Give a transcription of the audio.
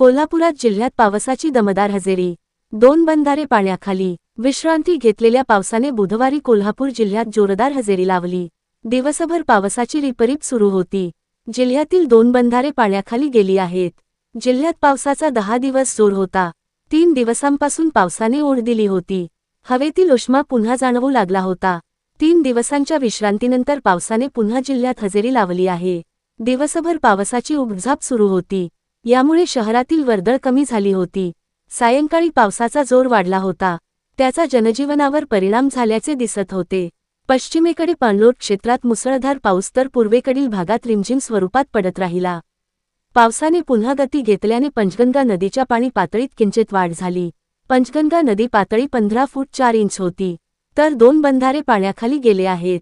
कोल्हापुरात जिल्ह्यात पावसाची दमदार हजेरी. दोन बंधारे पाण्याखाली विश्रांती घेतलेल्या पावसाने बुधवारी कोल्हापूर जिल्ह्यात जोरदार हजेरी लावली. दिवसभर पावसाची रिपरीप सुरू होती. जिल्ह्यातील दोन बंधारे पाण्याखाली गेली आहेत. जिल्ह्यात पावसाचा दहा दिवस जोर होता. तीन दिवसांपासून पावसाने ओढ दिली होती. हवेतील उष्मा पुन्हा जाणवू लागला होता. तीन दिवसांच्या विश्रांतीनंतर पावसाने पुन्हा जिल्ह्यात हजेरी लावली आहे. दिवसभर पावसाची उबझाप सुरू होती. यामुळे शहरातील वर्दळ कमी झाली होती. सायंकाळी पावसाचा जोर वाढला होता. त्याचा जनजीवनावर परिणाम झाल्याचे दिसत होते. पश्चिमेकडे पाणलोट क्षेत्रात मुसळधार पाऊस तर पूर्वेकडील भागात रिमझिम स्वरूपात पडत राहिला. पावसाने पुन्हा गती घेतल्याने पंचगंगा नदीच्या पाणी पातळीत किंचित वाढ झाली. पंचगंगा नदी पातळी पंधरा फूट चार इंच होती. तर दोन बंधारे पाण्याखाली गेले आहेत.